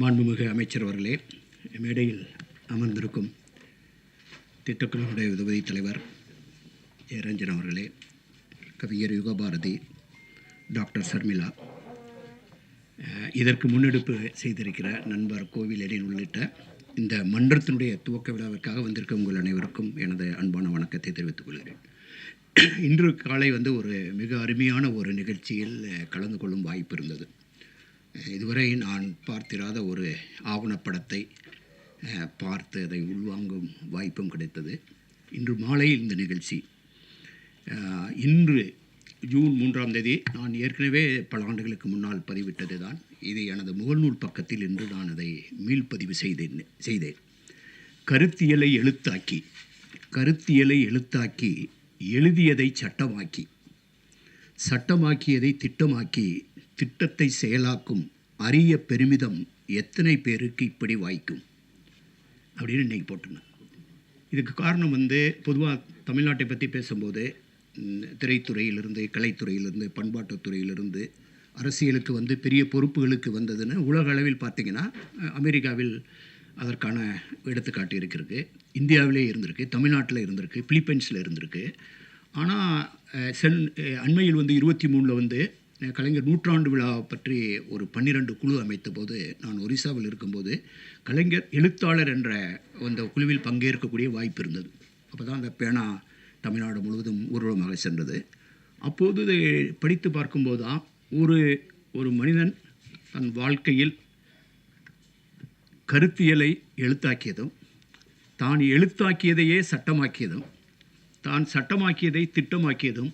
மாண்புமிகு அமைச்சர் அவர்களே மேடையில் அமர்ந்திருக்கும் திட்டக்குழுவுடைய உதவி தலைவர் ஜெயரஞ்சன் அவர்களே கவிஞர் யுகபாரதி டாக்டர் சர்மிளா இதற்கு முன்னெடுப்பு செய்திருக்கிற நண்பர் கோவிலடின் உள்ளிட்ட இந்த மன்றத்தினுடைய துவக்க விழாவிற்காக வந்திருக்க உங்கள் அனைவருக்கும் எனது அன்பான வணக்கத்தை தெரிவித்துக் கொள்கிறேன். இன்று காலை வந்து ஒரு மிக அருமையான ஒரு நிகழ்ச்சியில் கலந்து கொள்ளும் வாய்ப்பு இருந்தது. இதுவரை நான் பார்த்திராத ஒரு ஆவணப்படத்தை பார்த்து அதை உள்வாங்கும் வாய்ப்பும் கிடைத்தது. இன்று மாலை இந்த நிகழ்ச்சி. இன்று ஜூன் மூன்றாம் தேதி நான் ஏற்கனவே பல ஆண்டுகளுக்கு முன்னால் பதிவிட்டது தான் இது எனது முகநூல் பக்கத்தில் இன்று நான் அதை மீள்பதிவு செய்தேன் செய்தேன். கருத்தியலை எழுத்தாக்கி கருத்தியலை எழுத்தாக்கி எழுதியதை சட்டமாக்கி சட்டமாக்கியதை திட்டமாக்கி திட்டத்தை செயலாக்கும் அரிய பெருமிதம் எத்தனை பேருக்கு இப்படி வாய்க்கும்? அப்படின்னு இன்னைக்கு போட்டிருந்தேன். இதுக்கு காரணம் வந்து பொதுவாக தமிழ்நாட்டை பற்றி பேசும்போது திரைத்துறையிலிருந்து கலைத்துறையிலிருந்து பண்பாட்டுத் துறையிலிருந்து அரசியலுக்கு வந்து பெரிய பொறுப்புகளுக்கு வந்ததுன்னு உலக அளவில் பார்த்திங்கன்னா அமெரிக்காவில் அதற்கான எடுத்துக்காட்டு இருக்கிறது. இந்தியாவிலே இருந்திருக்கு தமிழ்நாட்டில் இருந்திருக்கு பிலிப்பைன்ஸில் இருந்திருக்கு. ஆனால் சென் அண்மையில் வந்து இருபத்தி மூணில் வந்து கலைஞர் நூற்றாண்டு விழா பற்றி ஒரு பன்னிரண்டு குழு அமைத்த போது நான் ஒரிசாவில் இருக்கும்போது கலைஞர் எழுத்தாளர் என்ற அந்த குழுவில் பங்கேற்கக்கூடிய வாய்ப்பு இருந்தது. அப்போ தான் அந்த பேனா தமிழ்நாடு முழுவதும் ஊர்வலமாக சென்றது. அப்போது படித்து பார்க்கும்போது தான் ஒரு ஒரு மனிதன் தன் வாழ்க்கையில் கருத்தியலை எழுத்தாக்கியதும் தான் எழுத்தாக்கியதையே சட்டமாக்கியதும் தான் சட்டமாக்கியதை திட்டமாக்கியதும்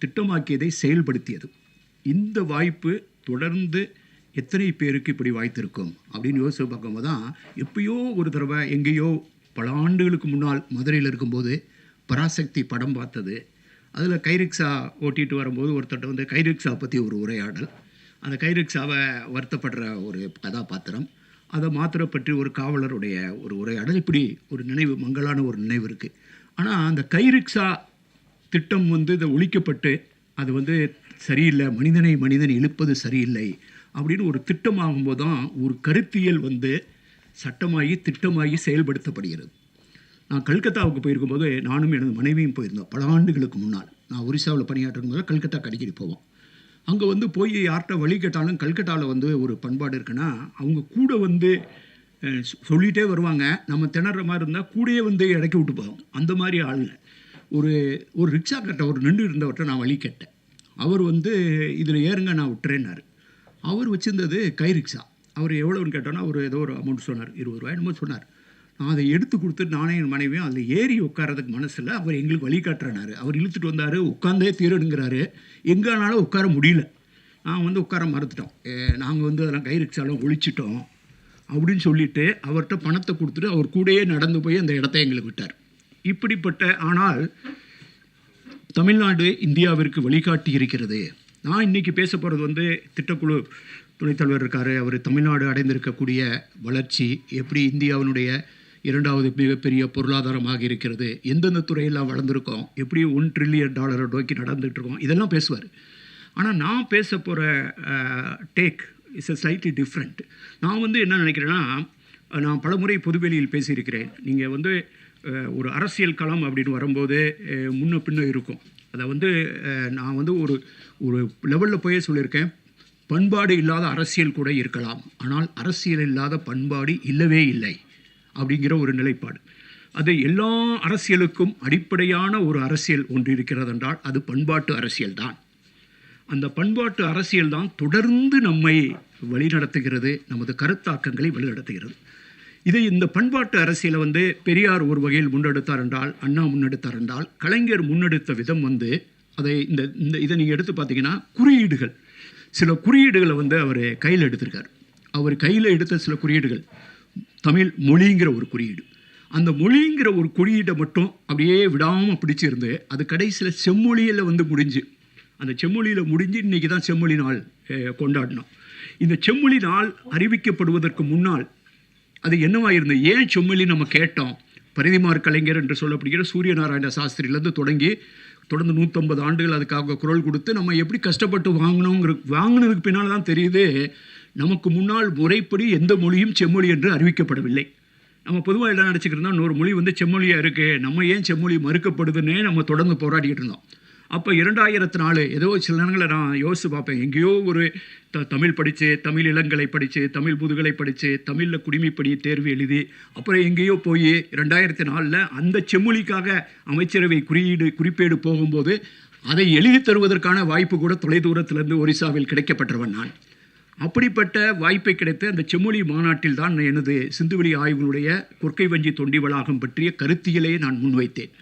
திட்டமாக்கியதை செயல்படுத்தியதும். இந்த வாய்ப்பு தொடர்ந்து எத்தனை பேருக்கு இப்படி வாய்த்திருக்கும்? அப்படின்னு யோசிச்சு பார்க்கும்போது தான் எப்பயோ ஒரு தடவை எங்கேயோ பல ஆண்டுகளுக்கு முன்னால் மதுரையில் இருக்கும்போது பராசக்தி படம் பார்த்தது. அதில் கைரிக்ஸா ஓட்டிட்டு வரும்போது ஒருத்தட்ட வந்து கைரிக்ஸா பற்றி ஒரு உரையாடல். அந்த கைரிக்ஸாவை வருத்தப்படுற ஒரு கதாபாத்திரம். அதை மாத்திரை பற்றி ஒரு காவலருடைய ஒரு உரையாடல். இப்படி ஒரு நினைவு மங்களான ஒரு நினைவு இருக்குது ஆனால் அந்த கைரிக்ஸா திட்டம் வந்து இதை ஒழிக்கப்பட்டு அது வந்து சரியில்லை மனிதனை மனிதன் இழுப்பது சரியில்லை அப்படின்னு ஒரு திட்டமாகும்போது தான் ஒரு கருத்தியல் வந்து சட்டமாகி திட்டமாகி செயல்படுத்தப்படுகிறது. நான் கல்கத்தாவுக்கு போயிருக்கும்போது நானும் எனது மனைவியும் போயிருந்தோம் பல ஆண்டுகளுக்கு முன்னால். நான் ஒரிசாவில் பணியாற்றும் போது கல்கத்தா அடிக்கடி போவோம். அங்கே வந்து போய் யார்கிட்ட வழி கேட்டாலும் கல்கட்டாவில் வந்து ஒரு பண்பாடு இருக்குன்னா அவங்க கூட வந்து சொல்லிகிட்டே வருவாங்க. நம்ம திணற மாதிரி இருந்தால் கூடயே வந்து இறக்கி விட்டு போவோம். அந்த மாதிரி ஆளுங்க ஒரு ஒரு ரிக்ஷா கட்ட ஒரு நின்று இருந்தவர்கிட்ட நான் வழி கேட்டேன். அவர் வந்து இதில் ஏறுங்க நான் விட்டுறேன்னாரு. அவர் வச்சிருந்தது கை ரிக்ஷா. அவர் எவ்வளோன்னு கேட்டோன்னா அவர் ஏதோ ஒரு அமௌண்ட் சொன்னார். இருபது ரூபாய் என்னமோ சொன்னார். நான் அதை எடுத்து கொடுத்துட்டு நானே என் மனைவியும் அதில் ஏறி உட்காரதுக்கு மனசில் அவர் எங்களுக்கு வழிகாட்டுறனாரு அவர் இழுத்துட்டு வந்தார் உட்காந்தே தீரணுங்கிறாரு எங்கேனாலும் உட்கார முடியல. நான் வந்து உட்கார மறுத்துட்டோம். நாங்கள் வந்து அதெல்லாம் கை ரிக்ஷாலாம் ஒழிச்சிட்டோம். அப்படின்னு சொல்லிட்டு அவர்கிட்ட பணத்தை கொடுத்துட்டு அவர் கூடயே நடந்து போய் அந்த இடத்த எங்களுக்கு விட்டார். இப்படிப்பட்ட ஆனால் தமிழ்நாடு இந்தியாவிற்கு வழிகாட்டி இருக்கிறது நான் இன்னைக்கு பேச போகிறது வந்து திட்டக்குழு துணைத் தலைவர் இருக்கார். அவர் தமிழ்நாடு அடைந்திருக்கக்கூடிய வளர்ச்சி எப்படி இந்தியாவினுடைய இரண்டாவது மிகப்பெரிய பொருளாதாரமாக இருக்கிறது எந்தெந்த துறையெல்லாம் வளர்ந்துருக்கோம் எப்படி ஒன் ட்ரில்லியன் டாலரை நோக்கி நடந்துட்டு இருக்கோம் இதெல்லாம் பேசுவார். ஆனால் நான் பேச போகிற take is a slightly different நான் வந்து என்ன நினைக்கிறேன்னா நான் பலமுறை பொதுவெளியில் பேசியிருக்கிறேன். நீங்கள் வந்து ஒரு அரசியல் களம் அப்படின்னு வரும்போது முன்ன பின்ன இருக்கும். அதை வந்து நான் வந்து ஒரு ஒரு லெவலில் போய் சொல்லியிருக்கேன். பண்பாடு இல்லாத அரசியல் கூட இருக்கலாம். ஆனால் அரசியல் இல்லாத பண்பாடு இல்லவே இல்லை அப்படிங்கிற ஒரு நிலைப்பாடு. அது எல்லா அரசியலுக்கும் அடிப்படையான ஒரு அரசியல் ஒன்று இருக்கிறது என்றால் அது பண்பாட்டு அரசியல் தான். அந்த பண்பாட்டு அரசியல் தான் தொடர்ந்து நம்மை வழிநடத்துகிறது நமது கருத்தாக்கங்களை வழிநடத்துகிறது. இதை இந்த பண்பாட்டு அரசியலை வந்து பெரியார் ஒரு வகையில் முன்னெடுத்தார் என்றால் அண்ணா முன்னெடுத்தார் என்றால் கலைஞர் முன்னெடுத்த விதம் வந்து அதை இந்த இந்த இதை நீங்கள் எடுத்து பார்த்தீங்கன்னா குறியீடுகள். சில குறியீடுகளை வந்து அவர் கையில் எடுத்திருக்கார். அவர் கையில் எடுத்த சில குறியீடுகள். தமிழ் மொழிங்கிற ஒரு குறியீடு. அந்த மொழிங்கிற ஒரு குறியீடை மட்டும் அப்படியே விடாமல் பிடிச்சிருந்து அது கடைசியில் செம்மொழியில் வந்து முடிஞ்சு அந்த செம்மொழியில் முடிஞ்சு இன்றைக்கி தான் செம்மொழி நாள் கொண்டாடினோம் இந்த செம்மொழி நாள் அறிவிக்கப்படுவதற்கு முன்னால் அது என்னவாக இருந்தது ஏன் செம்மொழி நம்ம கேட்டோம். பரிதிமார் கலைஞர் என்று சொல்லப்படுகிற சூரிய நாராயண சாஸ்திரியிலேருந்து தொடங்கி தொடர்ந்து நூற்றம்பது ஆண்டுகள் அதுக்காக குரல் கொடுத்து நம்ம எப்படி கஷ்டப்பட்டு வாங்கினோங்கிற வாங்கினதுக்கு பின்னால் தான் தெரியுது நமக்கு முன்னால் முறைப்படி எந்த மொழியும் செம்மொழி என்று அறிவிக்கப்படவில்லை. நம்ம பொதுவாக என்ன நினச்சிக்கிறோம்னா இன்னொரு மொழி வந்து செம்மொழியாக இருக்குது நம்ம ஏன் செம்மொழி மறுக்கப்படுதுன்னே நம்ம தொடர்ந்து போராடிக்கிட்டு இருந்தோம். அப்போ இரண்டாயிரத்து நாலு ஏதோ சில நேரங்களில் நான் யோசித்து பார்ப்பேன். எங்கேயோ ஒரு த தமிழ் படித்து தமிழ் இளங்கலை படித்து தமிழ் முதுகலை படித்து தமிழில் குடிமைப்படி தேர்வு எழுதி அப்புறம் எங்கேயோ போய் ரெண்டாயிரத்தி நாலில் அந்த செம்மொழிக்காக அமைச்சரவை குறியீடு குறிப்பேடு போகும்போது அதை எழுதி தருவதற்கான வாய்ப்பு கூட தொலைதூரத்திலிருந்து ஒரிசாவில் கிடைக்கப்பட்டவன் நான். அப்படிப்பட்ட வாய்ப்பை கிடைத்த அந்த செம்மொழி மாநாட்டில் தான் எனது சிந்துவெளி ஆய்வுகளுடைய கொற்கை வஞ்சி தொண்டி வளாகம் பற்றிய கருத்தியலையே நான் முன்வைத்தேன்.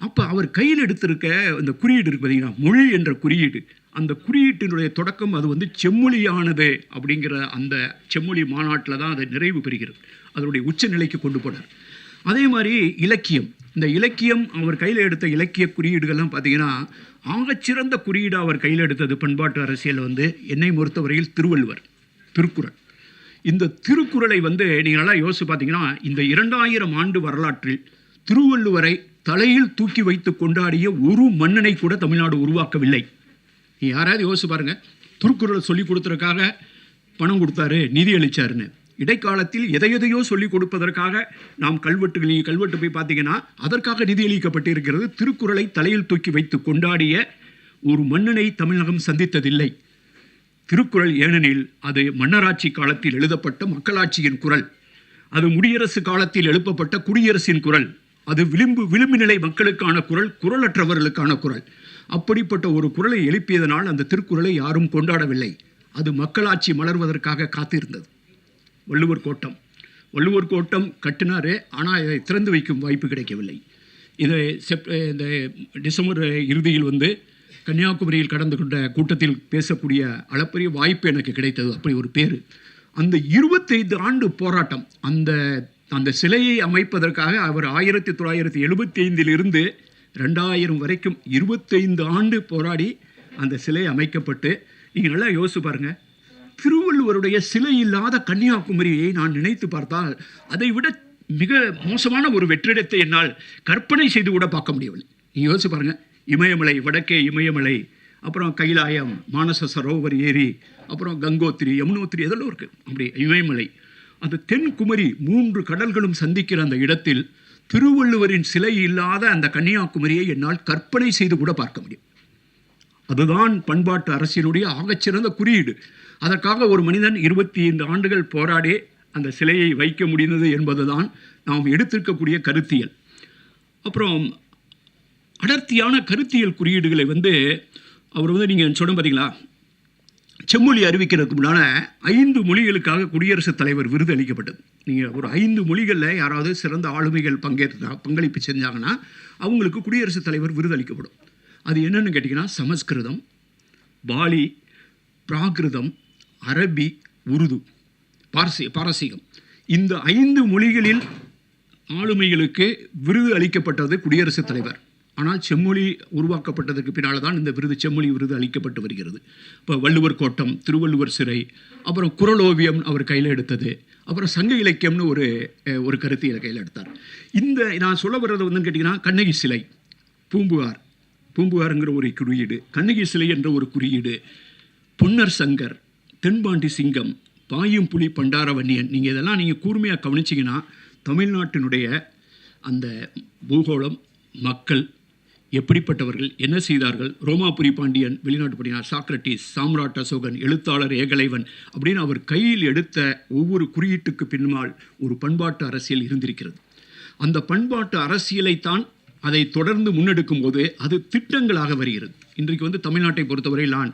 அப்போ அவர் கையில் எடுத்திருக்க அந்த குறியீடு இருக்கு பார்த்தீங்கன்னா மொழி என்ற குறியீடு. அந்த குறியீட்டினுடைய தொடக்கம் அது வந்து செம்மொழியானது அப்படிங்கிற அந்த செம்மொழி மாநாட்டில் தான் அதை நிறைவு பெறுகிறது. அதனுடைய உச்சநிலைக்கு கொண்டு போனார். அதே மாதிரி இலக்கியம். இந்த இலக்கியம் அவர் கையில் எடுத்த இலக்கிய குறியீடுகள்லாம் பார்த்தீங்கன்னா ஆகச்சிறந்த குறியீடு அவர் கையில் எடுத்தது பண்பாட்டு அரசியல் வந்து என்னை பொறுத்தவரையில் திருவள்ளுவர் திருக்குறள். இந்த திருக்குறளை வந்து நீங்கள் நல்லா யோசிச்சு பார்த்தீங்கன்னா இந்த இரண்டாயிரம் ஆண்டு வரலாற்றில் திருவள்ளுவரை தலையில் தூக்கி வைத்து கொண்டாடிய ஒரு மன்னனை கூட தமிழ்நாடு உருவாக்கவில்லை. நீ யாராவது யோசிச்சு பாருங்க. திருக்குறளை சொல்லி கொடுத்ததுக்காக பணம் கொடுத்தாரு நிதி அளித்தாருன்னு இடைக்காலத்தில் எதை எதையோ கொடுப்பதற்காக நாம் கல்வெட்டுகள் நீங்கள் கல்வெட்டு போய் பார்த்தீங்கன்னா அதற்காக நிதி அளிக்கப்பட்டிருக்கிறது. திருக்குறளை தலையில் தூக்கி வைத்து கொண்டாடிய ஒரு மன்னனை தமிழகம் சந்தித்ததில்லை. திருக்குறள் ஏனெனில் அது மன்னராட்சி காலத்தில் எழுதப்பட்ட மக்களாட்சியின் குரல். அது முடியரசு காலத்தில் எழுப்பப்பட்ட குடியரசின் குரல். அது விளிம்பு விளிம்பு நிலை மக்களுக்கான குரல் குரலற்றவர்களுக்கான குரல். அப்படிப்பட்ட ஒரு குரலை எழுப்பியதனால் அந்த திருக்குறளை யாரும் கொண்டாடவில்லை. அது மக்களாட்சி மலர்வதற்காக காத்திருந்தது. வள்ளுவர் கோட்டம். வள்ளுவர் கோட்டம் கட்டினார் ஆனால் இதை திறந்து வைக்கும் வாய்ப்பு கிடைக்கவில்லை. இதை செப் இந்த டிசம்பர் இறுதியில் வந்து கன்னியாகுமரியில் கடந்து கொண்ட கூட்டத்தில் பேசக்கூடிய அளப்பரிய வாய்ப்பு எனக்கு கிடைத்தது. அப்படி ஒரு பேர். அந்த இருபத்தைந்து ஆண்டு போராட்டம் அந்த அந்த சிலையை அமைப்பதற்காக அவர் ஆயிரத்தி தொள்ளாயிரத்தி எழுபத்தி ஐந்திலிருந்து ரெண்டாயிரம் வரைக்கும் இருபத்தைந்து ஆண்டு போராடி அந்த சிலை அமைக்கப்பட்டு நீங்கள் நல்லா யோசிச்சு பாருங்கள் திருவள்ளுவருடைய சிலை இல்லாத கன்னியாகுமரியை நான் நினைத்து பார்த்தால் அதை விட மிக மோசமான ஒரு வெற்றிடத்தை என்னால் கற்பனை செய்து கூட பார்க்க முடியவில்லை. நீங்கள் யோசிச்சு பாருங்கள் இமயமலை வடக்கே இமயமலை அப்புறம் கைலாயம் மானச சரோவர் ஏரி அப்புறம் கங்கோத்திரி யமுனோத்திரி இதெல்லாம் இருக்குது அப்படி இமயமலை அந்த தென்குமரி மூன்று கடல்களும் சந்திக்கிற அந்த இடத்தில் திருவள்ளுவரின் சிலை இல்லாத அந்த கன்னியாகுமரியை என்னால் கற்பனை செய்து கூட பார்க்க முடியும். அதுதான் பண்பாட்டு அரசியலுடைய ஆகச்சிறந்த குறியீடு. அதற்காக ஒரு மனிதன் இருபத்தி ஐந்து ஆண்டுகள் போராடி அந்த சிலையை வைக்க முடிந்தது என்பதுதான் நாம் எடுத்திருக்கக்கூடிய கருத்தியல். அப்புறம் அடர்த்தியான கருத்தியல் குறியீடுகளை வந்து அவர் வந்து நீங்கள் சொன்ன பார்த்தீங்களா செம்மொழி அறிவிக்கிறதுக்கு முன்னால் ஐந்து மொழிகளுக்காக குடியரசுத் தலைவர் விருது அளிக்கப்பட்டது. நீங்கள் ஒரு ஐந்து மொழிகளில் யாராவது சிறந்த ஆளுமைகள் பங்கேற்றா பங்களிப்பு செஞ்சாங்கன்னா அவங்களுக்கு குடியரசுத் தலைவர் விருது அளிக்கப்படும். அது என்னென்னு கேட்டிங்கன்னா சமஸ்கிருதம் பாலி பிராகிருதம் அரபி உருது பார்சி பாரசீகம். இந்த ஐந்து மொழிகளில் ஆளுமைகளுக்கு விருது அளிக்கப்பட்டது குடியரசுத் தலைவர். ஆனால் செம்மொழி உருவாக்கப்பட்டதற்கு பின்னால் தான் இந்த விருது செம்மொழி விருது அளிக்கப்பட்டு வருகிறது. இப்போ வள்ளுவர் கோட்டம் திருவள்ளுவர் சிறை அப்புறம் குரலோவியம் அவர் கையில் எடுத்தது அப்புறம் சங்க இலக்கியம்னு ஒரு ஒரு கருத்தியலை கையில் எடுத்தார். இந்த நான் சொல்ல வர்றது வந்து கேட்டிங்கன்னா கண்ணகி சிலை பூம்புகார். பூம்புகாருங்கிற ஒரு குறியீடு கண்ணகி சிலை என்ற ஒரு குறியீடு பொன்னர் சங்கர் தென்பாண்டி சிங்கம் பாயும் புலி பண்டாரவன்னியன் நீங்கள் இதெல்லாம் நீங்கள் கூர்மையாக கவனிச்சிங்கன்னா தமிழ்நாட்டினுடைய அந்த பூகோளம் மக்கள் எப்படிப்பட்டவர்கள் என்ன செய்தார்கள்? ரோமாபுரி பாண்டியன் வெளிநாட்டு படினார் சாக்ரட்டிஸ் சாம்ராட் அசோகன் எழுத்தாளர் ஏகலைவன் அப்படின்னு அவர் கையில் எடுத்த ஒவ்வொரு குறியீட்டுக்கு பின்னால் ஒரு பண்பாட்டு அரசியல் இருந்திருக்கிறது. அந்த பண்பாட்டு அரசியலைத்தான் அதை தொடர்ந்து முன்னெடுக்கும் போது அது திட்டங்களாக வருகிறது. இன்றைக்கு வந்து தமிழ்நாட்டை பொறுத்தவரை நான்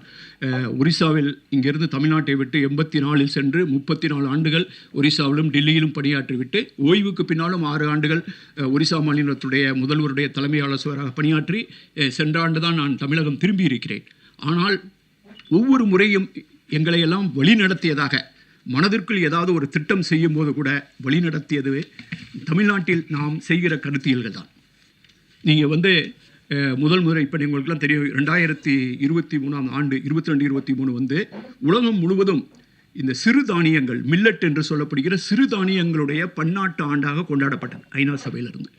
ஒரிசாவில் இங்கிருந்து தமிழ்நாட்டை விட்டு எண்பத்தி நாலில் சென்று முப்பத்தி நாலு ஆண்டுகள் ஒரிசாவிலும் டெல்லியிலும் பணியாற்றிவிட்டு ஓய்வுக்கு பின்னாலும் ஆறு ஆண்டுகள் ஒரிசா மாநிலத்துடைய முதல்வருடைய தலைமை ஆலோசகராக பணியாற்றி சென்ற ஆண்டு தான் நான் தமிழகம் திரும்பி இருக்கிறேன் ஆனால் ஒவ்வொரு முறையும் எங்களையெல்லாம் வழிநடத்தியதாக மனதிற்குள் ஏதாவது ஒரு திட்டம் செய்யும் போது கூட வழிநடத்தியது தமிழ்நாட்டில் நாம் செய்கிற கருத்தியல்கள் தான். நீங்கள் வந்து முதல் முறை இப்போ உங்களுக்குலாம் தெரியும் ரெண்டாயிரத்தி இருபத்தி மூணாம் ஆண்டு இருபத்தி ரெண்டு இருபத்தி மூணு வந்து உலகம் முழுவதும் இந்த சிறு தானியங்கள் மில்லட் என்று சொல்லப்படுகிற சிறு தானியங்களுடைய பன்னாட்டு ஆண்டாக கொண்டாடப்பட்டன ஐநா சபையிலிருந்து.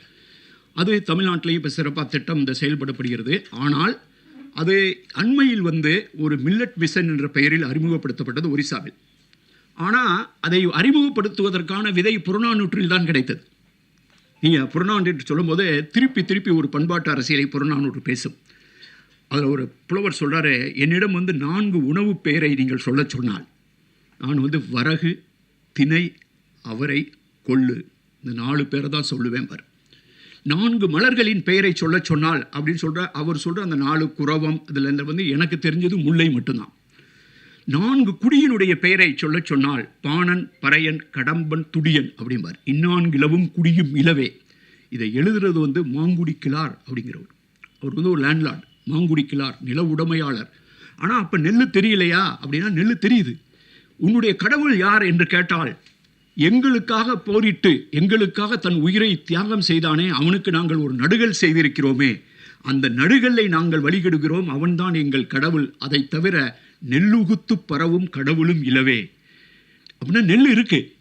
அது தமிழ்நாட்டிலையும் இப்போ சிறப்பாக திட்டம் இந்த செயல்படப்படுகிறது. ஆனால் அது அண்மையில் வந்து ஒரு மில்லட் மிஷன் என்ற பெயரில் அறிமுகப்படுத்தப்பட்டது ஒரிசாவில். ஆனால் அதை அறிமுகப்படுத்துவதற்கான விதை புறநானூற்றில் தான் கிடைத்தது. நீங்கள் புறநானூற்று சொல்லும்போது திருப்பி திருப்பி ஒரு பண்பாட்டு அரசியலை புறநானூற்று பேசும். அதில் ஒரு புலவர் சொல்கிறாரு என்னிடம் வந்து நான்கு உணவு பெயரை நீங்கள் சொல்ல சொன்னால். நான் வந்து வரகு திணை அவரை கொள்ளு. இந்த நாலு பேரை தான் சொல்லுவேன் பார். நான்கு மலர்களின் பெயரை சொல்லச் சொன்னால் அப்படின்னு சொல்கிற அவர் சொல்கிற அந்த நாலு குரவம் இதில் இந்த வந்து எனக்கு தெரிஞ்சது முல்லை மட்டும்தான். நான்கு குடியினுடைய பெயரை சொல்லச் சொன்னால் பாணன் பறையன் கடம்பன் துடியன் அப்படிம்பார். இந்நான்கிலவும் குடியும் இலவே. இதை எழுதுறது வந்து மாங்குடி கிளார் அப்படிங்கிறவர். அவர் வந்து ஒரு லேண்ட்லார்டு மாங்குடி கிளார் நில உடைமையாளர். ஆனால் அப்போ நெல் தெரியலையா? அப்படின்னா நெல் தெரியுது. உன்னுடைய கடவுள் யார் என்று கேட்டால் எங்களுக்காக போரிட்டு எங்களுக்காக தன் உயிரை தியாகம் செய்தானே அவனுக்கு நாங்கள் ஒரு நடுகள் செய்திருக்கிறோமே. அந்த நடுகல்லை நாங்கள் வழிகெடுகிறோம் அவன்தான் எங்கள் கடவுள். அதை தவிர நெல்லுகுத்து பரவும் கடவுளும் இலவே. அப்படின்னா நெல் இருக்குது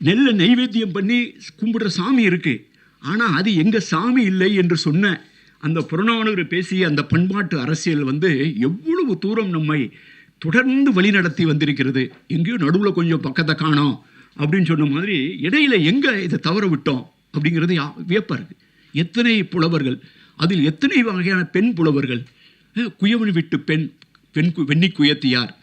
நெல்லை நைவேத்தியம் பண்ணி கும்பிடுற சாமி இருக்குது ஆனால் அது எங்கள் சாமி இல்லை என்று சொன்ன அந்த புறநானூறு பேசிய அந்த பண்பாட்டு அரசியல் வந்து எவ்வளவு தூரம் நம்மை தொடர்ந்து வழிநடத்தி வந்திருக்கிறது. எங்கேயோ நடுவில் கொஞ்சம் பக்கத்தை காணோம் அப்படின்னு சொன்ன மாதிரி இடையில எங்கே இதை தவற விட்டோம் அப்படிங்கிறது யா- இருக்குது எத்தனை புலவர்கள் அதில் எத்தனை வகையான பெண் புலவர்கள்? குயவன் விட்டு பெண் பெண் கு- வெண்ணி குயத்தியார்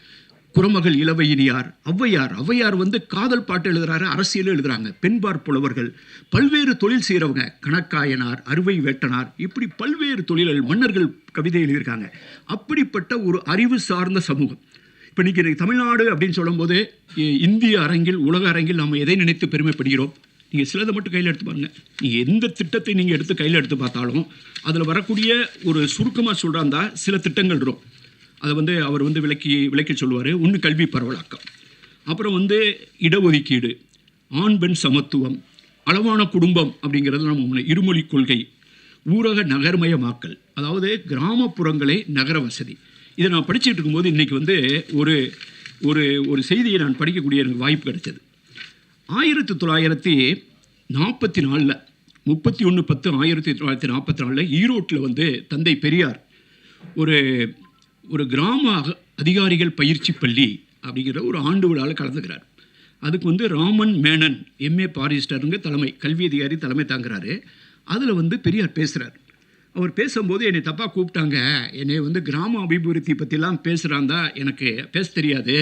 குரமகள் இளவையினியார் ஔவையார். ஔவையார் வந்து காதல் பாட்டு எழுதுறாரு அரசியலும் எழுதுறாங்க. பெண்பார் புலவர்கள் பல்வேறு தொழில் செய்கிறவங்க கணக்காயனார் அறுவை வேட்டனார் இப்படி பல்வேறு தொழில்கள் மன்னர்கள் கவிதை எழுதியிருக்காங்க. அப்படிப்பட்ட ஒரு அறிவு சார்ந்த சமூகம். இப்போ இன்றைக்கி தமிழ்நாடு அப்படின்னு சொல்லும்போது இந்திய அரங்கில் உலக அரங்கில் நாம் எதை நினைத்து பெருமைப்படுகிறோம்? நீங்கள் சிலதை மட்டும் கையில் எடுத்து பாருங்கள் நீங்கள் எந்த திட்டத்தை நீங்கள் எடுத்து கையில் எடுத்து பார்த்தாலும் அதில் வரக்கூடிய ஒரு சுருக்கமாக சொல்கிறாந்தா சில திட்டங்கள் இருக்கும் அதை வந்து அவர் வந்து விளக்கி விளக்கி சொல்லுவார். ஒன்று கல்வி பரவலாக்கம். அப்புறம் வந்து இடஒதுக்கீடு ஆண் பெண் சமத்துவம் அளவான குடும்பம் அப்படிங்கிறது நம்ம இருமொழி கொள்கை ஊரக நகர்மயமாக்கல் அதாவது கிராமப்புறங்களை நகர வசதி. இதை நான் படிச்சுட்டு இருக்கும்போது இன்றைக்கி வந்து ஒரு ஒரு ஒரு செய்தியை நான் படிக்கக்கூடிய எனக்கு வாய்ப்பு கிடைச்சது. ஆயிரத்தி தொள்ளாயிரத்தி நாற்பத்தி நாலில் முப்பத்தி ஒன்று பத்து ஆயிரத்தி தொள்ளாயிரத்தி நாற்பத்தி நாலில் ஈரோட்டில் வந்து தந்தை பெரியார் ஒரு ஒரு கிராம அதிகாரிகள் பயிற்சி பள்ளி அப்படிங்கிற ஒரு ஆண்டு விழாவில் கலந்துக்கிறார். அதுக்கு வந்து ராமன் மேனன் எம்ஏ பாரிஸ்டருங்க தலைமை கல்வி அதிகாரி தலைமை தாங்குறாரு. அதில் வந்து பெரியார் பேசுகிறார் அவர் பேசும்போது என்னை தப்பாக கூப்பிட்டாங்க. என்னை வந்து கிராம அபிவிருத்தி பற்றிலாம் பேசுகிறாந்தா எனக்கு பேச தெரியாது.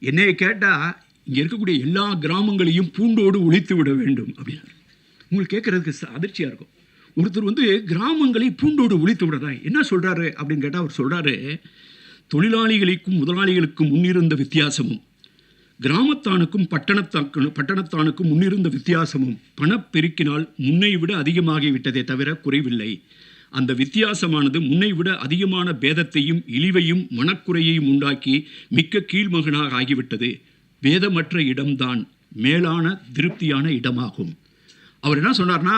என்னைய கேட்டால் இங்கே இருக்கக்கூடிய எல்லா கிராமங்களையும் பூண்டோடு ஒழித்து விட வேண்டும் அப்படின்னாரு. உங்களுக்கு கேட்குறதுக்கு அதிர்ச்சியாக இருக்கும். ஒருத்தர் வந்து கிராமங்களை பூண்டோடு ஒழித்து விடுறதா என்ன சொல்கிறாரு அப்படின்னு கேட்டால் அவர் சொல்கிறாரு தொழிலாளிகளுக்கும் முதலாளிகளுக்கும் முன்னிருந்த வித்தியாசமும் கிராமத்தானுக்கும் பட்டணத்தாக்கு பட்டணத்தானுக்கும் முன்னிருந்த வித்தியாசமும் பணப்பெருக்கினால் முன்னை விட அதிகமாகிவிட்டதே தவிர குறைவில்லை. அந்த வித்தியாசமானது முன்னை விட அதிகமான பேதத்தையும் இழிவையும் மனக்குறையையும் உண்டாக்கி மிக்க கீழ்மகனாக ஆகிவிட்டது. வேதமற்ற இடம்தான் மேலான திருப்தியான இடமாகும். அவர் என்ன சொன்னார்னா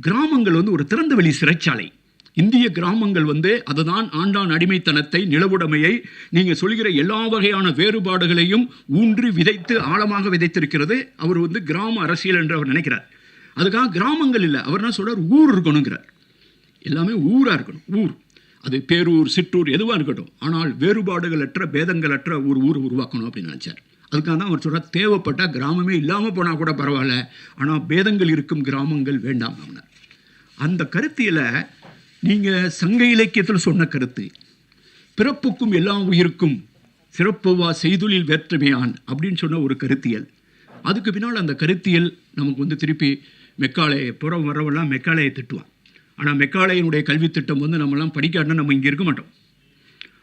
கிராமங்கள் வந்து ஒரு திறந்தவெளி சிறைச்சாலை. இந்திய கிராமங்கள் வந்து அதுதான் ஆண்டான் அடிமைத்தனத்தை நிலவுடைமையை நீங்கள் சொல்கிற எல்லா வகையான வேறுபாடுகளையும் ஊன்றி விதைத்து ஆழமாக விதைத்திருக்கிறது. அவர் வந்து கிராம அரசியல் என்று அவர் நினைக்கிறார். அதுக்காக கிராமங்கள் இல்லை. அவர் என்ன சொல்கிறார் ஊர் இருக்கணுங்கிறார். எல்லாமே ஊராக இருக்கணும். ஊர். அது பேரூர் சிற்றூர் எதுவாக இருக்கட்டும். ஆனால் வேறுபாடுகளற்ற பேதங்களற்ற ஒரு ஊர் உருவாக்கணும் அப்படின்னு நினச்சார். அதுக்காக தான் அவர் சொல்கிறார் தேவைப்பட்டால் கிராமமே இல்லாமல் போனால் கூட பரவாயில்ல ஆனால் பேதங்கள் இருக்கும் கிராமங்கள் வேண்டாம் அப்படின்னார். அந்த கருத்தியில் நீங்கள் சங்க இலக்கியத்தில் சொன்ன கருத்து பிறப்புக்கும் எல்லா உயிருக்கும் சிறப்புவா செய்தொழில் வேற்றுமையான் அப்படின்னு சொன்ன ஒரு கருத்தியல். அதுக்கு பின்னால் அந்த கருத்தியல் நமக்கு வந்து திருப்பி மெக்காலே புறம் வரவெல்லாம் மெக்காலையை திட்டுவான். ஆனால் மெக்காலையினுடைய கல்வித் திட்டம் வந்து நம்மலாம் படிக்காட்டினா நம்ம இங்கே இருக்க மாட்டோம்.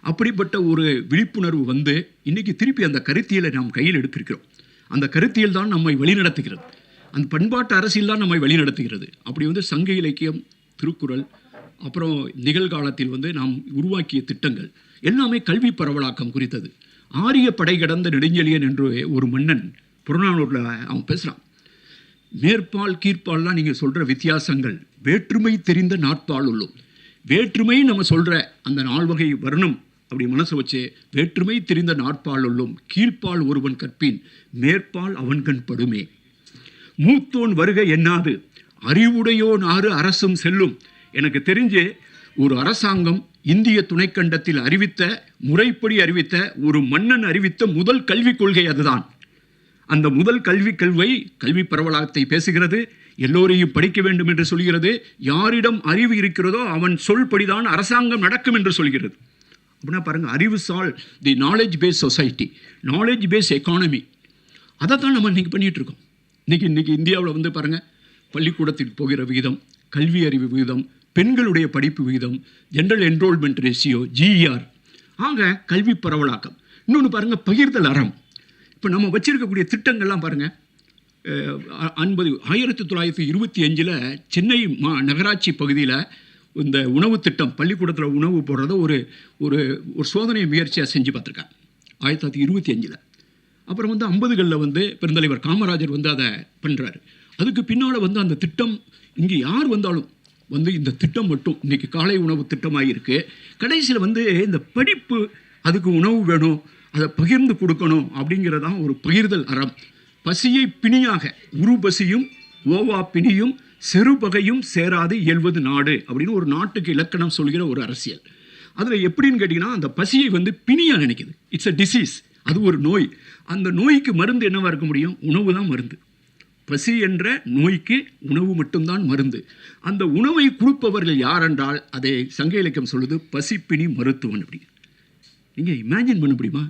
அப்படிப்பட்ட ஒரு விழிப்புணர்வு வந்து இன்னைக்கு திருப்பி அந்த கருத்தியலை நாம் கையில் எடுத்திருக்கிறோம். அந்த கருத்தியல் தான் நம்மை வழிநடத்துகிறது. அந்த பண்பாட்டு அரசியல் தான் நம்மை வழிநடத்துகிறது. அப்படி வந்து சங்க இலக்கியம் திருக்குறள் அப்புறம் நிகழ்காலத்தில் வந்து நாம் உருவாக்கிய திட்டங்கள் எல்லாமே கல்வி பரவலாக்கம் குறித்தது. ஆரிய படை கடந்த நெடுஞ்செழியன் என்று ஒரு மன்னன் புறநானூரில் அவன் பேசுகிறான் மேற்பால் கீழ்ப்பால்லாம் நீங்கள் சொல்கிற வித்தியாசங்கள் வேற்றுமை தெரிந்த நாட்பால் உள்ளோம். வேற்றுமை நம்ம சொல்கிற அந்த நால்வகை வர்ணம் அப்படி மனசு வச்சு வேற்றுமை தெரிந்த நாட்பால் கீழ்ப்பால் ஒருவன் கற்பின் மேற்பால் அவன்கண் படுமே. மூத்தோன் வருக என்னாது? அறிவுடையோன் ஆறு அரசும் செல்லும். எனக்கு தெரிஞ்சு ஒரு அரசாங்கம் இந்திய துணைக்கண்டத்தில் அறிவித்த முறைப்படி அறிவித்த ஒரு மன்னன் அறிவித்த முதல் கல்விக் கொள்கை அதுதான். அந்த முதல் கல்வி கல்வை கல்வி பரவலாகத்தை பேசுகிறது எல்லோரையும் படிக்க வேண்டும் என்று சொல்கிறது. யாரிடம் அறிவு இருக்கிறதோ அவன் சொல்படிதான் அரசாங்கம் நடக்கும் என்று சொல்கிறது. அப்படின்னா பாருங்கள் அறிவு சால் the knowledge base society knowledge base economy அதை தான் நம்ம இன்றைக்கி பண்ணிகிட்டு இருக்கோம். இன்றைக்கி இன்றைக்கி இந்தியாவில் வந்து பாருங்கள் பள்ளிக்கூடத்திற்கு போகிற விகிதம் கல்வி அறிவு விகிதம் பெண்களுடைய படிப்பு விகிதம் ஜென்ரல் என்ரோல்மெண்ட் ரேஷியோ ஜிஆர் ஆக கல்வி பரவலாக்கம். இன்னொன்று பாருங்கள் பகிர்தல் அறம். இப்போ நம்ம வச்சுருக்கக்கூடிய திட்டங்கள்லாம் பாருங்கள் அன்பது ஆயிரத்தி தொள்ளாயிரத்தி இருபத்தி அஞ்சில் சென்னை மா நகராட்சி பகுதியில் இந்த உணவு திட்டம் பள்ளிக்கூடத்தில் உணவு போடுறத ஒரு ஒரு ஒரு சோதனை முயற்சியாக செஞ்சு பார்த்துருக்காங்க. ஆயிரத்தி தொள்ளாயிரத்தி இருபத்தி அஞ்சில். அப்புறம் வந்து ஐம்பதுகளில் வந்து பெருந்தலைவர் காமராஜர் வந்து அதை பண்ணுறாரு அதுக்கு பின்னால் வந்து அந்த திட்டம் இங்கே யார் வந்தாலும் வந்து இந்த திட்டம் மட்டும் இன்றைக்கி காலை உணவு திட்டமாக இருக்குது கடைசியில் வந்து இந்த படிப்பு அதுக்கு உணவு வேணும் அதை பகிர்ந்து கொடுக்கணும் அப்படிங்கிறதான் ஒரு பகிர்தல் அறம். பசியை பிணியாக உரு பசியும் ஓவா பிணியும் செருபகையும் சேராது இயல்வது நாடு அப்படின்னு ஒரு நாட்டுக்கு இலக்கணம் சொல்கிற ஒரு அரசியல். அதில் எப்படின்னு கேட்டிங்கன்னா அந்த பசியை வந்து பிணியாக நினைக்குது. இட்ஸ் அ டிசீஸ் அது ஒரு நோய். அந்த நோய்க்கு மருந்து என்னவாக இருக்க முடியும்? உணவு தான் மருந்து. பசி என்ற நோய்க்கு உணவு மட்டும்தான் மருந்து. அந்த உணவை கொடுப்பவர்கள் யார் என்றால் அதை சங்க இலக்கியம் சொல்லுது பசிப்பிணி மருத்துவன் அப்படி. நீங்கள் இமேஜின் பண்ண முடியுமா?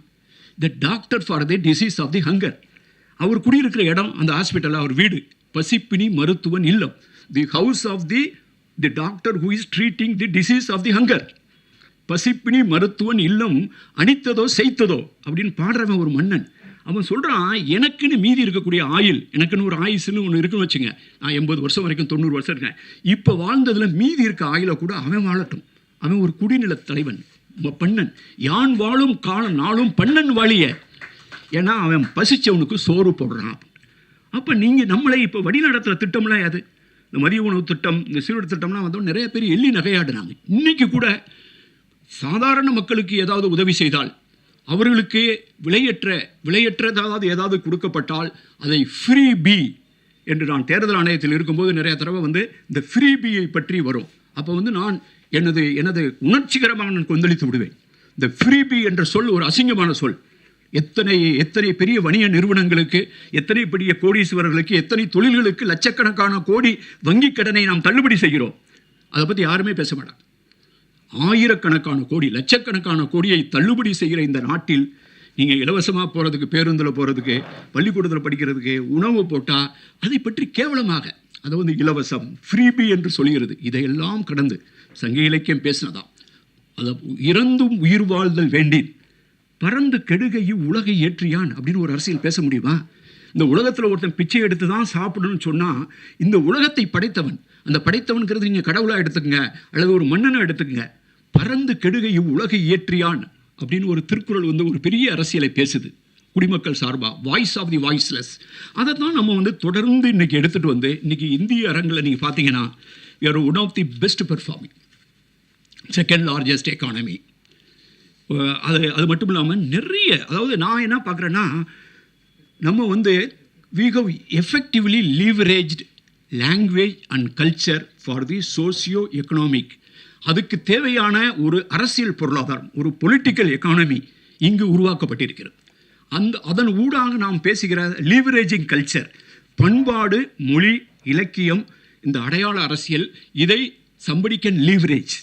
The doctor for the disease of the hunger அவர் குடியிருக்கிற இடம் அந்த ஹாஸ்பிட்டல் அவர் வீடு. பசிப்பினி மருத்துவன் இல்லம். The house of the the doctor who is treating the disease of the hunger பசிப்பினி மருத்துவன் இல்லம் அணித்ததோ செய்ததோ அப்படின்னு பாடுறவன் ஒரு மன்னன். அவன் சொல்கிறான் எனக்குன்னு மீதி இருக்கக்கூடிய ஆயுள் எனக்குன்னு ஒரு ஆயுசுன்னு ஒன்று இருக்குன்னு வச்சுங்க. நான் எண்பது வருஷம் வரைக்கும் தொண்ணூறு வருஷம் இருக்கேன். இப்போ வாழ்ந்ததில் மீதி இருக்க ஆயுளை கூட அவன் வாழட்டும். அவன் ஒரு குடிநில தலைவன் பண்ணன். யான் வாழும் காலம் நாளும் பண்ணன் வாழிய. ஏன்னா அவன் பசிச்சவனுக்கு சோறு போடுறான். அப்போ நீங்கள் நம்மளை இப்போ வழிநடத்துகிற திட்டம்லாம் அது இந்த மதிய உணவு திட்டம் இந்த சீருடை திட்டம்லாம் வந்து நிறைய பேர் எள்ளி நகையாடுறாங்க. இன்னைக்கு கூட சாதாரண மக்களுக்கு ஏதாவது உதவி செய்தால் அவர்களுக்கு விலையற்ற விலையற்றதாவது ஏதாவது கொடுக்கப்பட்டால் அதை ஃப்ரீ பி என்று நான் தேர்தல் ஆணையத்தில் இருக்கும்போது நிறைய தடவை வந்து இந்த ஃப்ரீ பியை பற்றி வரும். அப்போ வந்து நான் எனது எனது உணர்ச்சிகரமாக நான் கொந்தளித்து விடுவேன். இந்த ஃப்ரீ பி என்ற சொல் ஒரு அசிங்கமான சொல். எத்தனை எத்தனை பெரிய வணிக நிறுவனங்களுக்கு எத்தனை பெரிய கோடீஸ்வரர்களுக்கு எத்தனை தொழில்களுக்கு லட்சக்கணக்கான கோடி வங்கிக் கடனை நாம் தள்ளுபடி செய்கிறோம். அதை பற்றி யாருமே பேச மாட்டாங்க. ஆயிரக்கணக்கான கோடி லட்சக்கணக்கான கோடியை தள்ளுபடி செய்கிற இந்த நாட்டில் நீங்கள் இலவசமாக போகிறதுக்கு பேருந்தில் போகிறதுக்கு பள்ளிக்கூடத்தில் படிக்கிறதுக்கு உணவு போட்டால் அதை பற்றி கேவலமாக அதை வந்து இலவசம் ஃப்ரீபி என்று சொல்கிறது. இதையெல்லாம் கடந்து சங்க இலக்கியம் பேசினதாம். அதை இறந்தும் உயிர் வாழ்தல் வேண்டேன். பறந்து கெடுகையு உலகை ஏற்றியான் அப்படின்னு ஒரு அரசியல் பேச முடியுமா? இந்த உலகத்தில் ஒருத்தன் பிச்சை எடுத்து தான் சாப்பிடணும்னு சொன்னால் இந்த உலகத்தை படைத்தவன் அந்த படைத்தவன்கிறது நீங்கள் கடவுளாக எடுத்துக்கங்க அல்லது ஒரு மன்னனை எடுத்துக்கங்க பறந்து கெடுகையு உலகை ஏற்றியான் அப்படின்னு ஒரு திருக்குறள் வந்து ஒரு பெரிய அரசியலை பேசுது. குடிமக்கள் சார்பாக வாய்ஸ் ஆஃப் தி வாய்ஸ்லெஸ் அதை தான் நம்ம வந்து தொடர்ந்து இன்னைக்கு எடுத்துகிட்டு வந்து இன்னைக்கு இந்திய அரங்கில் நீங்கள் பார்த்தீங்கன்னா you are one of the best performing second largest economy அது அது மட்டும் இல்லாமல் நிறைய அதாவது நான் என்ன பார்க்குறேன்னா நம்ம வந்து we how effectively leveraged language and culture for the socio economic அதுக்கு தேவையான ஒரு அரசியல் பொருளாதாரம் ஒரு பொலிட்டிக்கல் எக்கானமி இங்கு உருவாக்கப்பட்டிருக்கிறது. அந்த அதன் ஊடாக நாம் பேசுகிற லீவரேஜிங் கல்ச்சர் பண்பாடு மொழி இலக்கியம் இந்த அடையாள அரசியல் இதை சம்படி கேன் லீவரேஜ்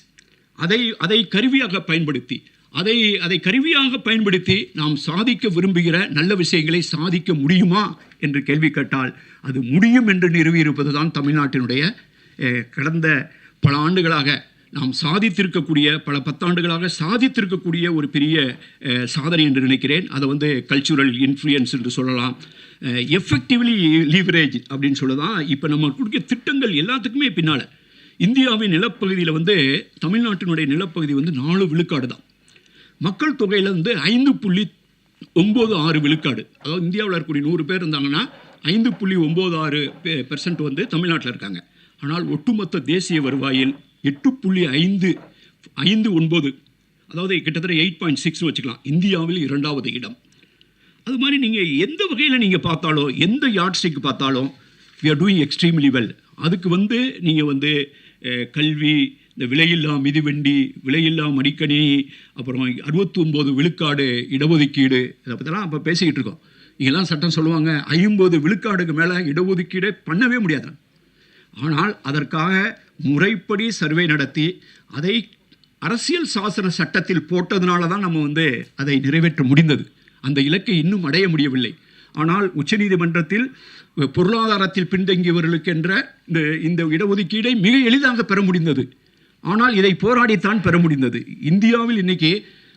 அதை அதை கருவியாக பயன்படுத்தி அதை அதை கருவியாக பயன்படுத்தி நாம் சாதிக்க விரும்புகிற நல்ல விஷயங்களை சாதிக்க முடியுமா என்று கேள்வி கேட்டால் அது முடியும் என்று நிறுவியிருப்பது தான் தமிழ்நாட்டினுடைய கடந்த பல ஆண்டுகளாக நாம் சாதித்திருக்கக்கூடிய பல பத்தாண்டுகளாக சாதித்திருக்கக்கூடிய ஒரு பெரிய சாதனை என்று நினைக்கிறேன். அதை வந்து கல்ச்சுரல் இன்ஃப்ளூயன்ஸ் என்று சொல்லலாம். எஃபெக்டிவ்லி லீவரேஜ் அப்படின்னு சொல்லலாம் இப்போ நம்ம கொடுக்க திட்டங்கள் எல்லாத்துக்குமே பின்னால். இந்தியாவின் நிலப்பகுதியில் வந்து தமிழ்நாட்டினுடைய நிலப்பகுதி வந்து நாலு விழுக்காடு தான் மக்கள் தொகையில் வந்து ஐந்து புள்ளி ஒம்பது ஆறு விழுக்காடு. அதாவது இந்தியாவில் இருக்கக்கூடிய நூறு பேர் இருந்தாங்கன்னா ஐந்து புள்ளி ஒம்பது ஆறு பெர்சன்ட் வந்து தமிழ்நாட்டில் இருக்காங்க. ஆனால் ஒட்டுமொத்த தேசிய வருவாயில் எட்டு புள்ளி ஐந்து ஐந்து ஒன்பது அதாவது கிட்டத்தட்ட எயிட் பாயிண்ட் சிக்ஸ் வச்சுக்கலாம். இந்தியாவில் இரண்டாவது இடம். அது மாதிரி நீங்கள் எந்த வகையில் நீங்கள் பார்த்தாலும் எந்த யாட்ஸ்டிக் பார்த்தாலும் we are doing extremely well அதுக்கு வந்து நீங்கள் வந்து கல்வி இந்த விலையில்லா மிதிவண்டி விலையில்லா மடிக்கணி அப்புறம் அறுபத்தி ஒம்பது விழுக்காடு இடஒதுக்கீடு இதை பற்றிலாம் அப்போ பேசிக்கிட்டு இருக்கோம். இங்கெல்லாம் சட்டம் சொல்லுவாங்க ஐம்பது விழுக்காடுக்கு மேலே இடஒதுக்கீடே பண்ணவே முடியாது. ஆனால் அதற்காக முறைப்படி சர்வே நடத்தி அதை அரசியல் சாசன சட்டத்தில் போட்டதுனால தான் நம்ம வந்து அதை நிறைவேற்ற முடிந்தது. அந்த இலக்கை இன்னும் அடைய முடியவில்லை. ஆனால் உச்சநீதிமன்றத்தில் பொருளாதாரத்தில் பின்தங்கியவர்களுக்கென்ற இந்த இந்த இடஒதுக்கீடை மிக எளிதாக பெற முடிந்தது. ஆனால் இதை போராடித்தான் பெற முடிந்தது. இந்தியாவில் இன்னைக்கு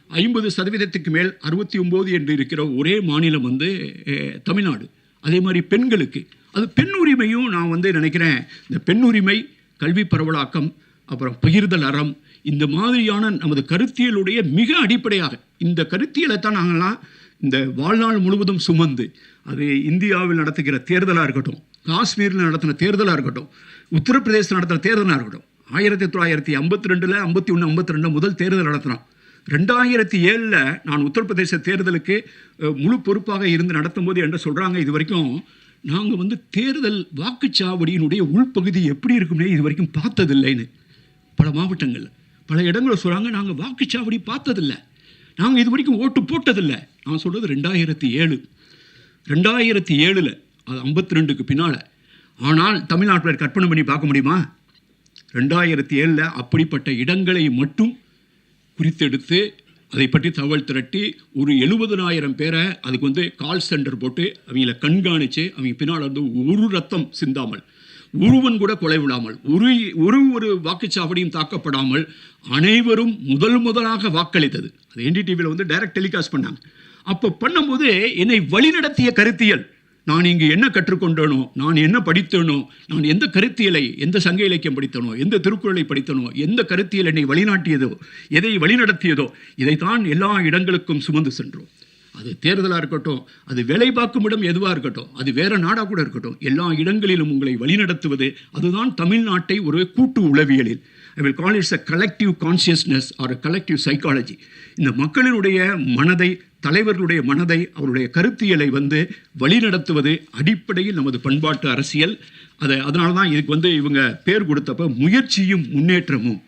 ஐம்பது சதவீதத்துக்கு மேல் அறுபத்தி ஒம்பது என்று இருக்கிற ஒரே மாநிலம் வந்து தமிழ்நாடு. அதே மாதிரி பெண்களுக்கு. அது பெண் உரிமையும் நான் வந்து நினைக்கிறேன். இந்த பெண் உரிமை கல்வி பரவலாக்கம் அப்புறம் பகிர்தல் அறம் இந்த மாதிரியான நமது கருத்தியலுடைய மிக அடிப்படையாக இந்த கருத்தியலை தான் நாங்கள்லாம் இந்த வாழ்நாள் முழுவதும் சுமந்து அது இந்தியாவில் நடத்துகிற தேர்தலாக இருக்கட்டும் காஷ்மீரில் நடத்தின தேர்தலாக இருக்கட்டும் உத்தரப்பிரதேசத்தில் நடத்தின தேர்தலாக இருக்கட்டும் ஆயிரத்தி தொள்ளாயிரத்தி ஐம்பத்தி ரெண்டில் ஐம்பத்தி ஒன்று ஐம்பத்தி ரெண்டு முதல் தேர்தல் நடத்தினோம். ரெண்டாயிரத்தி ஏழில் நான் உத்தரப்பிரதேச தேர்தலுக்கு முழு பொறுப்பாக இருந்து நடத்தும் போது என்ன சொல்கிறாங்க இது வரைக்கும் நாங்கள் வந்து தேர்தல் வாக்குச்சாவடியினுடைய உள்பகுதி எப்படி இருக்கும்னே இது வரைக்கும் பார்த்ததில்லைன்னு. பல மாவட்டங்களில். பல இடங்களில் சொல்கிறாங்க நாங்கள் வாக்குச்சாவடி பார்த்ததில்லை. நாங்கள் இது வரைக்கும் ஓட்டு போட்டதில்லை. நான் சொல்கிறது ரெண்டாயிரத்தி ஏழு. ரெண்டாயிரத்தி ஏழில் அது ஐம்பத்தி ரெண்டுக்கு பின்னால். ஆனால் தமிழ்நாட்டில் கற்பனை பண்ணி பார்க்க முடியுமா? ரெண்டாயிரத்தி ஏழில் அப்படிப்பட்ட இடங்களை மட்டும் குறித்தெடுத்து அதை பற்றி தகவல் திரட்டி ஒரு எழுபதனாயிரம் பேரை அதுக்கு வந்து கால் சென்டர் போட்டு அவங்கள கண்காணித்து அவங்க பின்னால் வந்து ஒரு ரத்தம் சிந்தாமல் ஒருவன் கூட கொலை விடாமல் ஒரு ஒரு ஒரு வாக்குச்சாவடியும் தாக்கப்படாமல் அனைவரும் முதல் முதலாக வாக்களித்தது. அது என்டிடிவியில் வந்து டைரக்ட் டெலிகாஸ்ட் பண்ணாங்க. அப்போ பண்ணும்போது என்னை வழிநடத்திய கருத்தியல் நான் இங்கு என்ன கற்றுக்கொண்டேனோ நான் என்ன படித்தேனோ நான் எந்த கருத்தியலை எந்த சங்க இலக்கியம் படித்தனோ எந்த திருக்குறளை படித்தனோ எந்த கருத்தியல் என்னை வழிநாட்டியதோ எதை வழிநடத்தியதோ இதைத்தான் எல்லா இடங்களுக்கும் சுமந்து சென்றோம். அது தேர்தலாக இருக்கட்டும் அது வேலை பார்க்கும் இடம் எதுவாக இருக்கட்டும் அது வேற நாடாக கூட இருக்கட்டும் எல்லா இடங்களிலும் உங்களை வழிநடத்துவது அதுதான் தமிழ்நாட்டை ஒரு கூட்டு உளவியலில். I will call it's a collective consciousness or a collective psychology இந்த மக்களினுடைய மனதை தலைவர்களுடைய மனதை அவருடைய கருத்தியலை வந்து வழிநடத்துவது அடிப்படையில் நமது பண்பாட்டு அரசியல். அதை அதனால தான் இதுக்கு வந்து இவங்க பேர் கொடுத்தப்ப முயற்சியும் முன்னேற்றமும்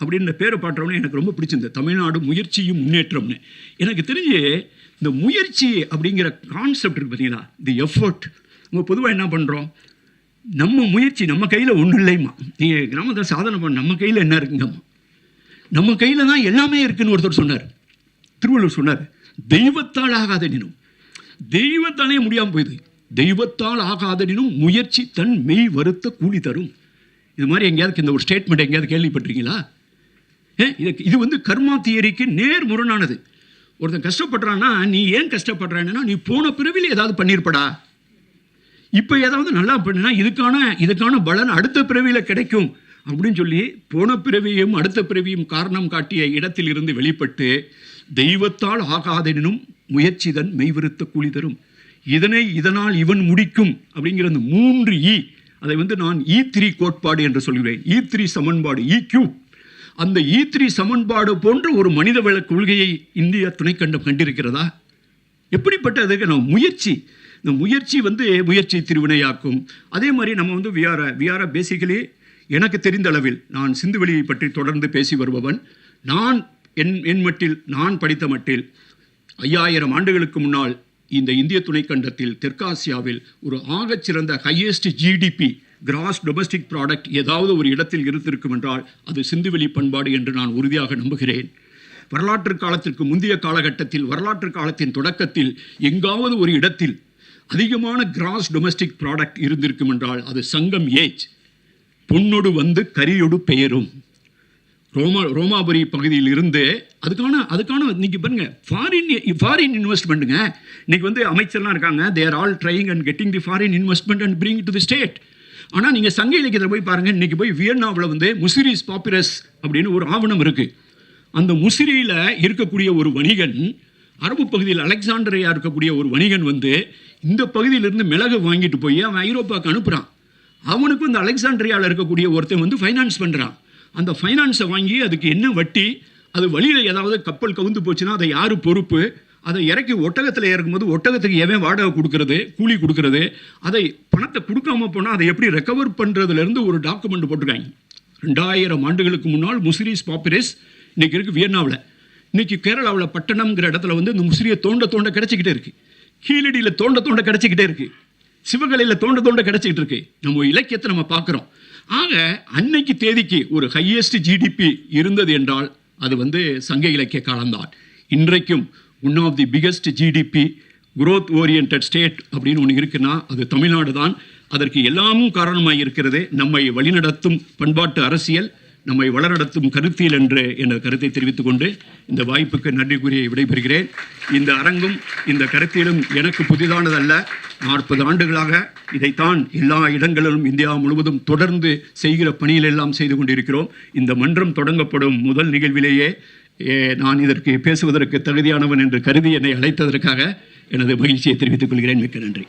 அப்படின்ற பேரை பாட்டுறவனே எனக்கு ரொம்ப பிடிச்சிருந்தது. தமிழ்நாடு முயற்சியும் முன்னேற்றம்னு. எனக்கு தெரிஞ்சு இந்த முயற்சி அப்படிங்கிற கான்செப்ட் இருக்குது பார்த்தீங்களா தி எஃபர்ட் நம்ம பொதுவாக என்ன பண்ணுறோம் நம்ம முயற்சி நம்ம கையில் ஒன்றும் இல்லைம்மா. நீங்கள் கிராமத்தில் சாதனை பண்ண நம்ம கையில் என்ன இருக்குங்கம்மா? நம்ம கையில் தான் எல்லாமே இருக்குதுன்னு ஒருத்தர் சொன்னார். திருவள்ளுவர் சொன்னார் தெய்வத்தால் ஆகாதனினும் தெய்வத்தாலே முடியாமல் போயிடுது தெய்வத்தால் ஆகாதனினும் முயற்சி தன் மெய் வருத்த கூலி தரும். இது மாதிரி எங்கேயாவது இந்த ஒரு ஸ்டேட்மெண்ட் எங்கேயாவது கேள்விப்பட்டிருக்கீங்களா? ஏ இது இது வந்து கர்மா தியரிக்கு நேர் முரணானது. ஒருத்தன் கஷ்டப்படுறான்னா நீ ஏன் கஷ்டப்படுறான்னா நீ போன பிறவியில் ஏதாவது பண்ணியிருப்படா இப்போ ஏதாவது நல்லா பண்ணினா இதுக்கான இதுக்கான பலன் அடுத்த பிறவியில் கிடைக்கும். அப்படின்னு சொல்லி போன பிறவியும் அடுத்த பிறவியும் காரணம் காட்டிய இடத்தில் இருந்து வெளிப்பட்டு தெய்வத்தால் ஆகாதெனினும் முயற்சிதன் மெய்விருத்த கூலி தரும். இதனை இதனால் இவன் முடிக்கும் அப்படிங்கிற அந்த மூன்று ஈ அதை வந்து நான் ஈ த்ரீ கோட்பாடு என்று சொல்கிறேன். ஈ த்ரீ சமன்பாடு ஈ கியூ. அந்த ஈ த்ரீ சமன்பாடு போன்ற ஒரு மனிதவள கொள்கையை இந்திய துணைக்கண்டம் கண்டிருக்கிறதா? எப்படிப்பட்டதுக்கு நான் முயற்சி? இந்த முயற்சி வந்து முயற்சி திருவினையாக்கும். அதே மாதிரி நம்ம வந்து விஆர விஆர பேசிக்கலி எனக்கு தெரிந்த அளவில் நான் சிந்துவெளியை பற்றி தொடர்ந்து பேசி வருபவன். நான் என் என் மட்டில் நான் படித்த மட்டில் ஐயாயிரம் ஆண்டுகளுக்கு முன்னால் இந்த இந்திய துணைக்கண்டத்தில் தெற்காசியாவில் ஒரு ஆகச்சிறந்த highest GDP gross domestic product ஏதாவது ஒரு இடத்தில் இருந்திருக்கும் என்றால் அது சிந்துவெளி பண்பாடு என்று நான் உறுதியாக நம்புகிறேன். வரலாற்று காலத்திற்கு முந்தைய காலகட்டத்தில் வரலாற்று காலத்தின் தொடக்கத்தில் எங்காவது ஒரு இடத்தில் அதிகமான கிராஸ் டொமஸ்டிக் ப்ராடக்ட் இருந்திருக்கும் என்றால் அது சங்கம் ஏஜ். பொன்னொடு வந்து கரியொடு பெயரும். ரோமா ரோமாபுரி பகுதியில் இருந்து அதுக்கான அதுக்கான இன்றைக்கி பாருங்க ஃபாரின் ஃபாரின் இன்வெஸ்ட்மெண்ட்டுங்க இன்னைக்கு வந்து அமைச்சர்லாம் இருக்காங்க. They're all trying and getting the foreign investment and bring to the state ஆனால் நீங்கள் சங்க இலக்கியத்தில் போய் பாருங்கள் இன்றைக்கி போய் வியன்னாவில் வந்து முசிரிஸ் பாப்பிரஸ் அப்படின்னு ஒரு ஆவணம் இருக்குது அந்த முசிறியில் இருக்கக்கூடிய ஒரு வணிகன் அரபு பகுதியில் அலெக்சாண்டரியா இருக்கக்கூடிய ஒரு வணிகன் வந்து இந்த பகுதியிலிருந்து மிளகு வாங்கிட்டு போய் அவன் ஐரோப்பாவுக்கு அனுப்புகிறான் அவனுக்கு இந்த அலெக்சாண்ட்ரியாவில் இருக்கக்கூடிய ஒருத்தன் வந்து ஃபைனான்ஸ் பண்ணுறான் அந்த ஃபைனான்ஸை வாங்கி அதுக்கு என்ன வட்டி? அது வழியில் ஏதாவது கப்பல் கவுந்து போச்சுன்னா அதை யார் பொறுப்பு? அதை இறக்கி ஒட்டகத்தில் இறக்கும்போது ஒட்டகத்துக்கு எவன் வாடகை கொடுக்கறது? கூலி கொடுக்கறது? அதை பணத்தை கொடுக்காம போனால் அதை எப்படி ரெக்கவர் பண்ணுறதுலேருந்து ஒரு டாக்குமெண்ட் போட்டிருக்காங்க. ரெண்டாயிரம் ஆண்டுகளுக்கு முன்னால் முசிரிஸ் பாப்பிரிஸ் இன்றைக்கி இருக்குது வியன்னாவில் இன்றைக்கி கேரளாவில் பட்டணம்ங்கிற இடத்துல வந்து இந்த முசிறியை தோண்ட தோண்ட கிடச்சிக்கிட்டே இருக்குது கீழடியில் தோண்ட தோண்ட கிடச்சிக்கிட்டே இருக்குது சிவகலையில் தோண்ட தோண்ட கிடச்சிக்கிட்டு இருக்குது நம்ம இலக்கியத்தை நம்ம பார்க்குறோம். ஆக அன்னைக்கு தேதிக்கு ஒரு ஹையஸ்ட் ஜிடிபி இருந்தது என்றால் அது வந்து சங்க இலக்கிய காலம்தான் இன்றைக்கும் one of the biggest GDP growth orient state அப்படின்னு ஒன்று இருக்குன்னா அது தமிழ்நாடு தான். அதற்கு எல்லாமும் காரணமாக இருக்கிறது நம்மை வழிநடத்தும் பண்பாட்டு அரசியல் நம்மை வளர்நடத்தும் கருத்தியல் என்று எனது கருத்தை தெரிவித்துக் கொண்டு இந்த வாய்ப்புக்கு நன்றி கூறி விடைபெறுகிறேன். இந்த அரங்கும் இந்த கருத்தியலும் எனக்கு புதிதானதல்ல. நாற்பது ஆண்டுகளாக இதைத்தான் எல்லா இடங்களிலும் இந்தியா முழுவதும் தொடர்ந்து செய்கிற பணியிலெல்லாம் செய்து கொண்டிருக்கிறோம். இந்த மன்றம் தொடங்கப்படும் முதல் நிகழ்விலேயே நான் இதற்கு பேசுவதற்கு தகுதியானவன் என்று கருதி என்னை அழைத்ததற்காக எனது மகிழ்ச்சியை தெரிவித்துக் கொள்கிறேன். மிக்க நன்றி.